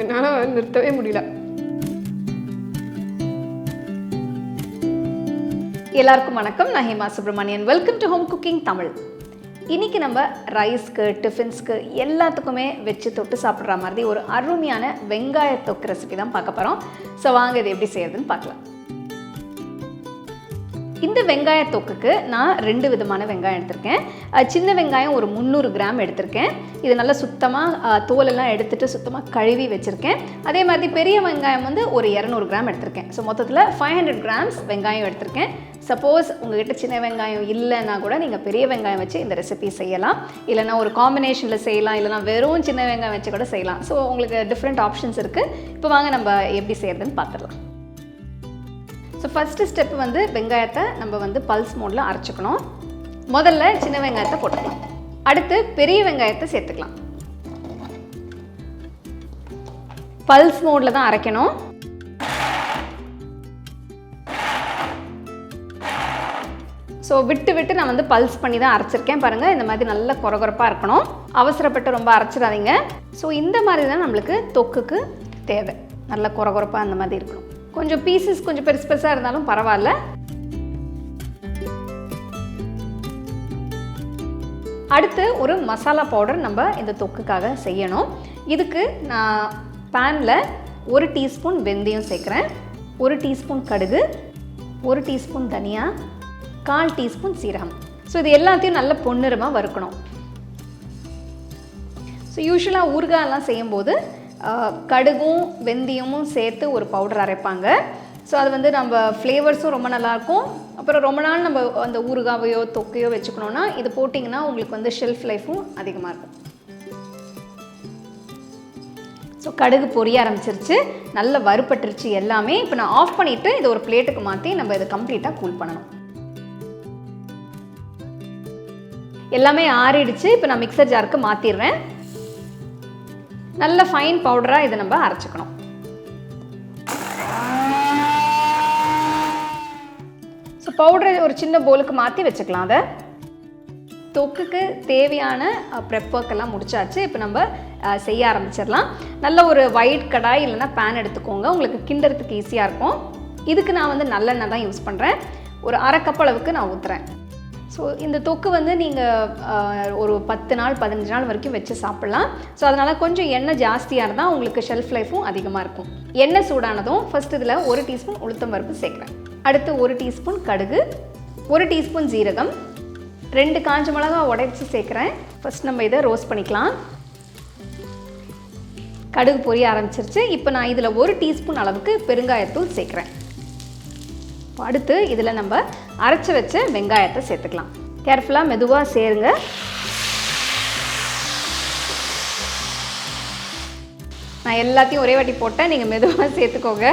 என்னால் நிறுத்தவே முடியல. எல்லாருக்கும் வணக்கம். நான் Hema Subramanian welcome to home cooking Tamil இன்றைக்கி நம்ம ரைஸ்க்கு டிஃபின்ஸ்க்கு எல்லாத்துக்குமே வச்சு தொட்டு சாப்பிட்ற மாதிரி ஒரு அருமையான வெங்காய தொக்கு ரெசிபி தான் பார்க்க போகிறோம் ஸோ வாங்க இது எப்படி செய்யறதுன்னு பார்க்கலாம். இந்த வெங்காய தொக்குக்கு நான் ரெண்டு விதமான வெங்காயம் எடுத்திருக்கேன். சின்ன வெங்காயம் ஒரு முந்நூறு கிராம் எடுத்திருக்கேன். இது நல்லா சுத்தமாக தோலெல்லாம் எடுத்துகிட்டு சுத்தமாக கழுவி வச்சுருக்கேன். அதே மாதிரி பெரிய வெங்காயம் வந்து ஒரு இரநூறு கிராம் எடுத்திருக்கேன். ஸோ மொத்தத்தில் ஃபைவ் ஹண்ட்ரட் கிராம்ஸ் வெங்காயம் எடுத்திருக்கேன். சப்போஸ் உங்ககிட்ட சின்ன வெங்காயம் இல்லைன்னா கூட நீங்கள் பெரிய வெங்காயம் வச்சு இந்த ரெசிபி செய்யலாம். இல்லைனா ஒரு காம்பினேஷனில் செய்யலாம். இல்லைனா வெறும் சின்ன வெங்காயம் வச்சு கூட செய்யலாம். ஸோ உங்களுக்கு டிஃப்ரெண்ட் ஆப்ஷன்ஸ் இருக்குது இப்போ வாங்க நம்ம எப்படி செய்யறதுன்னு பார்த்துடலாம். ஸோ ஃபஸ்ட்டு ஸ்டெப் வந்து வெங்காயத்தை நம்ம வந்து பல்ஸ் மோடில் அரைச்சிக்கணும். முதல்ல சின்ன வெங்காயத்தை போட்டுக்கலாம் அடுத்து பெரிய வெங்காயத்தை சேர்த்துக்கலாம். பல்ஸ் மோடில் தான் அரைக்கணும். ஸோ விட்டு விட்டு நான் வந்து பல்ஸ் பண்ணி தான் அரைச்சிருக்கேன். பாருங்கள் இந்த மாதிரி நல்ல குறகுறப்பாக இருக்கணும். அவசரப்பட்டு ரொம்ப அரைச்சிடாதீங்க. ஸோ இந்த மாதிரி தான் நம்மளுக்கு தொக்குக்கு தேவை. நல்ல குறகுறப்பாக அந்த மாதிரி இருக்கணும். கொஞ்சம் பீசஸ் கொஞ்சம் பெருசு பெருசாக இருந்தாலும் பரவாயில்ல. அடுத்து ஒரு மசாலா பவுடர் நம்ம இந்த தொக்குக்காக செய்யணும். இதுக்கு நான் பேனில் ஒரு டீஸ்பூன் வெந்தயம் சேர்க்குறேன். ஒரு டீஸ்பூன் கடுகு ஒரு டீஸ்பூன் தனியா கால் டீஸ்பூன் சீரகம். ஸோ இது எல்லாத்தையும் நல்ல பொன்னிறமாக வறுக்கணும். ஸோ யூஸ்வலாக ஊறுகாயெல்லாம் செய்யும்போது கடுகும் வெந்தயமும் சேர்த்து ஒரு பவுடர் அரைப்பாங்க. ஸோ அது வந்து நம்ம ஃப்ளேவர்ஸும் ரொம்ப நல்லாயிருக்கும் அப்புறம் ரொம்ப நாள் நம்ம அந்த ஊறுகாவையோ தொக்கையோ வச்சுக்கணுன்னா இது போட்டிங்கன்னா உங்களுக்கு வந்து ஷெல்ஃப் லைஃப்பும் அதிகமாக இருக்கும். ஸோ கடுகு பொரிய ஆரம்பிச்சிருச்சு. நல்ல வறுபட்டுருச்சு எல்லாமே. இப்போ நான் ஆஃப் பண்ணிவிட்டு இதை ஒரு பிளேட்டுக்கு மாற்றி நம்ம இதை கம்ப்ளீட்டாக கூல் பண்ணணும். எல்லாமே ஆறிடுச்சு. இப்போ நான் மிக்சர் ஜாருக்கு மாற்றிடுறேன் நல்ல ஃபைன் பவுடராக இதை நம்ம அரைச்சிக்கணும். ஸோ பவுடரை ஒரு சின்ன போலுக்கு மாற்றி வச்சுக்கலாம் அதை. தொக்குக்கு தேவையான ப்ரெப் ஒர்க்கெல்லாம் முடிச்சாச்சு. இப்போ நம்ம செய்ய ஆரம்பிச்சிடலாம். நல்ல ஒரு ஒயிட் கடாய் இல்லைன்னா பேன் எடுத்துக்கோங்க. உங்களுக்கு கிண்டுறதுக்கு ஈஸியாக இருக்கும். இதுக்கு நான் வந்து நல்லெண்ணெய் தான் யூஸ் பண்ணுறேன் ஒரு அரை கப் அளவுக்கு நான் ஊற்றுறேன் ஸோ இந்த தொக்கு வந்து நீங்கள் ஒரு பத்து நாள் பதினஞ்சு நாள் வரைக்கும் வச்சு சாப்பிட்லாம். ஸோ அதனால் கொஞ்சம் எண்ணெய் ஜாஸ்தியாக இருந்தால் உங்களுக்கு ஷெல்ஃப் லைஃப்பும் அதிகமாக இருக்கும். எண்ணெய் சூடானதும் ஃபர்ஸ்ட் இதில் ஒரு டீஸ்பூன் உளுத்தம் பருப்பு சேர்க்குறேன். அடுத்து ஒரு டீஸ்பூன் கடுகு ஒரு டீஸ்பூன் ஜீரகம் ரெண்டு காஞ்ச மிளகா உடைச்சி சேர்க்குறேன். ஃபஸ்ட் நம்ம இதை ரோஸ்ட் பண்ணிக்கலாம். கடுகு பொரிய ஆரம்பிச்சிருச்சு. இப்போ நான் இதில் ஒரு டீஸ்பூன் அளவுக்கு பெருங்காயத்தூள் சேர்க்குறேன். அடுத்து இதில் நம்ம அரைச்சி வச்ச வெங்காயத்தை சேர்த்துக்கலாம். கேர்ஃபுல்லாக மெதுவாக சேருங்க. நான் எல்லாத்தையும் ஒரே வாட்டி போட்டேன். நீங்கள் மெதுவாக சேர்த்துக்கோங்க.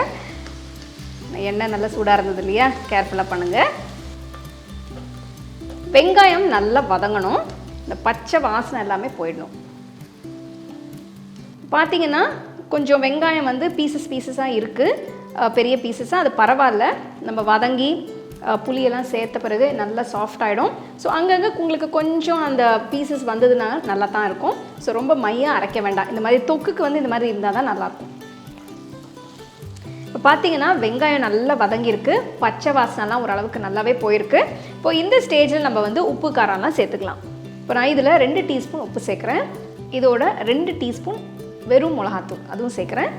எண்ணெய் நல்லா சூடாக இருந்தது இல்லையா? கேர்ஃபுல்லாக பண்ணுங்கள் வெங்காயம் நல்லா வதங்கணும். இந்த பச்சை வாசனை எல்லாமே போயிடணும். பார்த்தீங்கன்னா கொஞ்சம் வெங்காயம் வந்து பீசஸ் பீசஸாக இருக்குது பெரிய பீசஸாக அது பரவாயில்ல. நம்ம வதங்கி புளியெல்லாம் சேர்த்த பிறகு நல்லா சாஃப்ட் ஆகிடும் ஸோ அங்கங்கே உங்களுக்கு கொஞ்சம் அந்த பீசஸ் வந்ததுன்னா நல்லா தான் இருக்கும். ஸோ ரொம்ப மையாக அரைக்க வேண்டாம். இந்த மாதிரி தொக்குக்கு வந்து இந்த மாதிரி இருந்தால் தான் நல்லாயிருக்கும். இப்போ பார்த்தீங்கன்னா வெங்காயம் நல்லா வதங்கியிருக்கு. பச்சை வாசனைலாம் ஓரளவுக்கு நல்லாவே போயிருக்கு. இப்போ இந்த ஸ்டேஜில் நம்ம வந்து உப்பு காரம்லாம் சேர்த்துக்கலாம். இப்போ நான் இதில் ரெண்டு டீஸ்பூன் உப்பு சேர்க்குறேன். இதோட ரெண்டு டீஸ்பூன் வெறும் மிளகாத்தூள் அதுவும் சேர்க்குறேன்.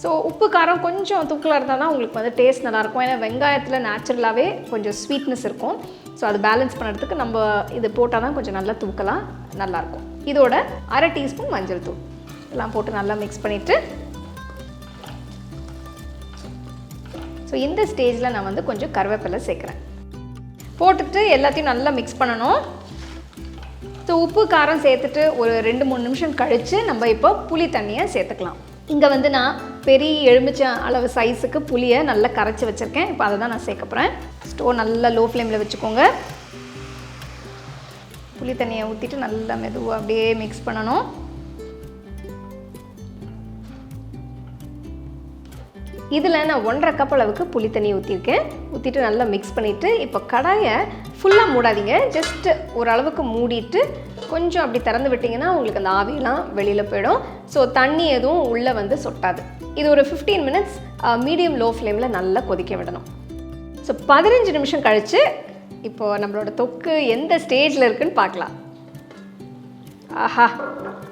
ஸோ உப்பு காரம் கொஞ்சம் தூக்கலாக இருந்தால் தான் உங்களுக்கு வந்து டேஸ்ட் நல்லாயிருக்கும். ஏன்னா வெங்காயத்தில் நேச்சுரலாகவே கொஞ்சம் ஸ்வீட்னஸ் இருக்கும். ஸோ அது பேலன்ஸ் பண்ணுறதுக்கு நம்ம இது போட்டால் தான் கொஞ்சம் நல்லா தூக்கலாம் நல்லாயிருக்கும். இதோட அரை டீஸ்பூன் மஞ்சள் தூள். எல்லாம் போட்டு நல்லா மிக்ஸ் பண்ணிவிட்டு ஸோ இந்த ஸ்டேஜில் நான் வந்து கொஞ்சம் கருவேப்பிலை சேர்க்குறேன். போட்டுட்டு எல்லாத்தையும் நல்லா மிக்ஸ் பண்ணணும். ஸோ உப்பு காரம் சேர்த்துட்டு ஒரு ரெண்டு மூணு நிமிஷம் கழித்து நம்ம இப்போ புளி தண்ணியை சேர்த்துக்கலாம். இங்கே வந்து நான் பெரிய எலுமிச்சை அளவு சைஸுக்கு புளியை நல்லா கரைச்சி வச்சுருக்கேன். இப்போ அதை தான் நான் சேர்க்க போகிறேன் ஸ்டோவ் நல்லா லோ ஃப்ளேமில் வச்சுக்கோங்க. புளி தண்ணியை ஊற்றிட்டு நல்லா மெதுவாக அப்படியே மிக்ஸ் பண்ணணும். இதில் நான் ஒன்றரை கப் அளவுக்கு புளி தண்ணி ஊற்றிருக்கேன் ஊற்றிட்டு நல்லா மிக்ஸ் பண்ணிவிட்டு இப்போ கடாயை ஃபுல்லாக மூடாதீங்க. ஜஸ்ட்டு ஓரளவுக்கு மூடிட்டு கொஞ்சம் அப்படி திறந்து விட்டிங்கன்னா உங்களுக்கு அந்த ஆவியெல்லாம் வெளியில் போயிடும். ஸோ தண்ணி எதுவும் உள்ளே வந்து சொட்டாது. இது ஒரு ஃபிஃப்டீன் மினிட்ஸ் மீடியம் லோ ஃப்ளேமில் நல்லா கொதிக்க விடணும். ஸோ பதினஞ்சு நிமிஷம் கழித்து இப்போது நம்மளோட தொக்கு எந்த ஸ்டேஜில் இருக்குன்னு பார்க்கலாம். ஆஹா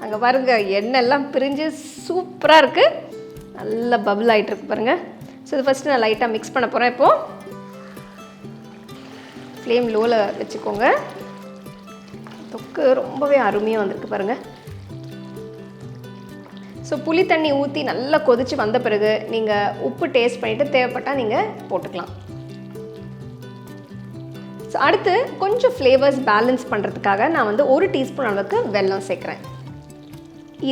அங்கே பாருங்க எண்ணெய்லாம் பிரிஞ்சு சூப்பராக இருக்குது நல்லா பபிள் ஆகிட்டு இருக்கு பாருங்க. ஸோ இது ஃபஸ்ட்டு நான் லைட்டாக மிக்ஸ் பண்ண போகிறேன் இப்போது ஃப்ளேம் லோவில் வச்சுக்கோங்க. தொக்கு ரொம்பவே அருமையாக வந்திருக்கு பாருங்கள் ஸோ புளி தண்ணி ஊற்றி நல்லா கொதித்து வந்த பிறகு நீங்கள் உப்பு டேஸ்ட் பண்ணிவிட்டு தேவைப்பட்டால் நீங்கள் போட்டுக்கலாம். ஸோ அடுத்து கொஞ்சம் ஃப்ளேவர்ஸ் பேலன்ஸ் பண்ணுறதுக்காக நான் வந்து ஒரு டீஸ்பூன் அளவுக்கு வெல்லம் சேர்க்குறேன்.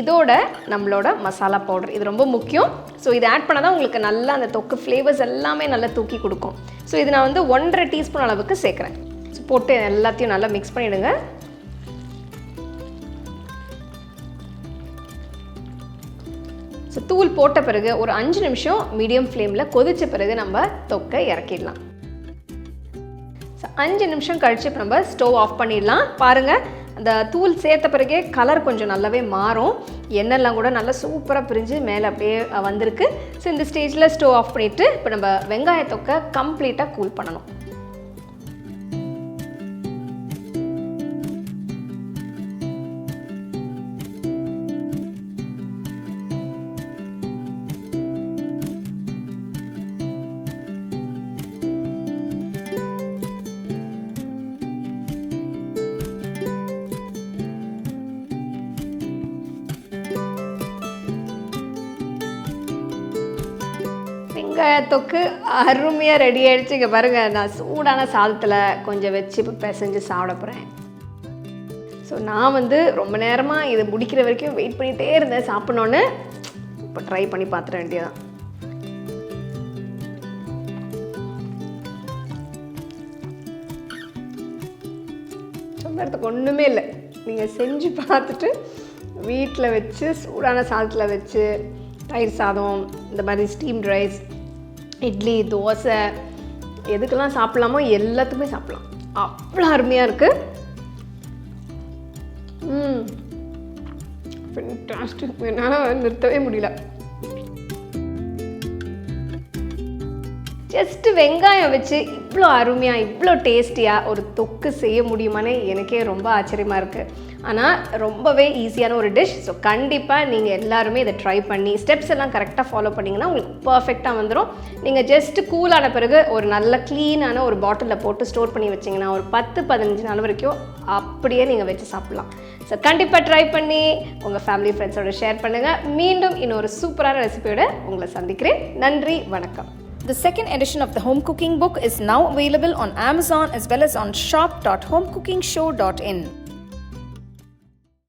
இதோட நம்மளோட மசாலா பவுடர் இது ரொம்ப முக்கியம். ஸோ இதை ஆட் பண்ணால் தான் உங்களுக்கு நல்லா அந்த தொக்கு ஃப்ளேவர்ஸ் எல்லாமே நல்லா தூக்கி கொடுக்கும். ஸோ இது நான் வந்து ஒன்றரை டீஸ்பூன் அளவுக்கு சேர்க்குறேன். ஸோ போட்டு எல்லாத்தையும் நல்லா மிக்ஸ் பண்ணிவிடுங்க தூள் போட்ட பிறகு ஒரு அஞ்சு நிமிஷம் மீடியம் ஃப்ளேமில் கொதித்த பிறகு நம்ம தொக்கை இறக்கிடலாம். ஸோ அஞ்சு நிமிஷம் கழித்து இப்போ நம்ம ஸ்டவ் ஆஃப் பண்ணிடலாம். பாருங்கள் அந்த தூள் சேர்த்த பிறகே கலர் கொஞ்சம் நல்லாவே மாறும். எண்ணெய்லாம் கூட நல்லா சூப்பராக பிரிஞ்சு மேலே அப்படியே வந்திருக்கு. ஸோ இந்த ஸ்டேஜில் ஸ்டவ் ஆஃப் பண்ணிவிட்டு இப்போ நம்ம வெங்காய தொக்கை கம்ப்ளீட்டாக கூல் பண்ணணும். தொக்கு அருமையாக ரெடி ஆகிடுச்சு இங்கே பாருங்கள் நான் சூடான சாதத்தில் கொஞ்சம் வச்சு இப்போ பிசைஞ்சு சாப்பிட போகிறேன் ஸோ நான் வந்து ரொம்ப நேரமாக இது முடிக்கிற வரைக்கும் வெயிட் பண்ணிகிட்டே இருந்தேன் சாப்பிட்ணுன்னு இப்போ ட்ரை பண்ணி பார்த்துட வேண்டியதான் சொல்கிறதுக்கு ஒன்றுமே இல்லை. நீங்கள் செஞ்சு பார்த்துட்டு வீட்டில் வச்சு சூடான சாதத்தில் வச்சு தயிர் சாதம் இந்த மாதிரி ஸ்டீம்ட் ரைஸ் இட்லி தோசை எதுக்கெல்லாம் சாப்பிட்லாமோ எல்லாத்துக்குமே சாப்பிட்லாம். அவ்வளோ அருமையாக இருக்குது ம். என்னால் நிறுத்தவே முடியல. ஜஸ்ட் வெங்காயம் வச்சு இவ்வளோ அருமையாக இவ்வளோ டேஸ்டியாக ஒரு தொக்கு செய்ய முடியுமான்னு எனக்கே ரொம்ப ஆச்சரியமாக இருக்குது ஆனால் ரொம்பவே ஈஸியான ஒரு டிஷ் ஸோ கண்டிப்பாக நீங்கள் எல்லாருமே இதை ட்ரை பண்ணி ஸ்டெப்ஸ் எல்லாம் கரெக்டாக ஃபாலோ பண்ணிங்கன்னா உங்களுக்கு பர்ஃபெக்டாக வந்துடும் நீங்கள் ஜஸ்ட் கூலான பிறகு ஒரு நல்ல க்ளீனான ஒரு பாட்டிலில் போட்டு ஸ்டோர் பண்ணி வச்சிங்கன்னா ஒரு பத்து பதினஞ்சு நாள் வரைக்கும் அப்படியே நீங்கள் வச்சு சாப்பிட்லாம். ஸோ கண்டிப்பாக ட்ரை பண்ணி உங்கள் ஃபேமிலி ஃப்ரெண்ட்ஸோட ஷேர் பண்ணுங்கள் மீண்டும் இன்னொரு சூப்பரான ரெசிபியோட உங்களை சந்திக்கிறேன். நன்றி வணக்கம். The second edition of the home cooking book is now available on Amazon as well as on shop.homecookingshow.in.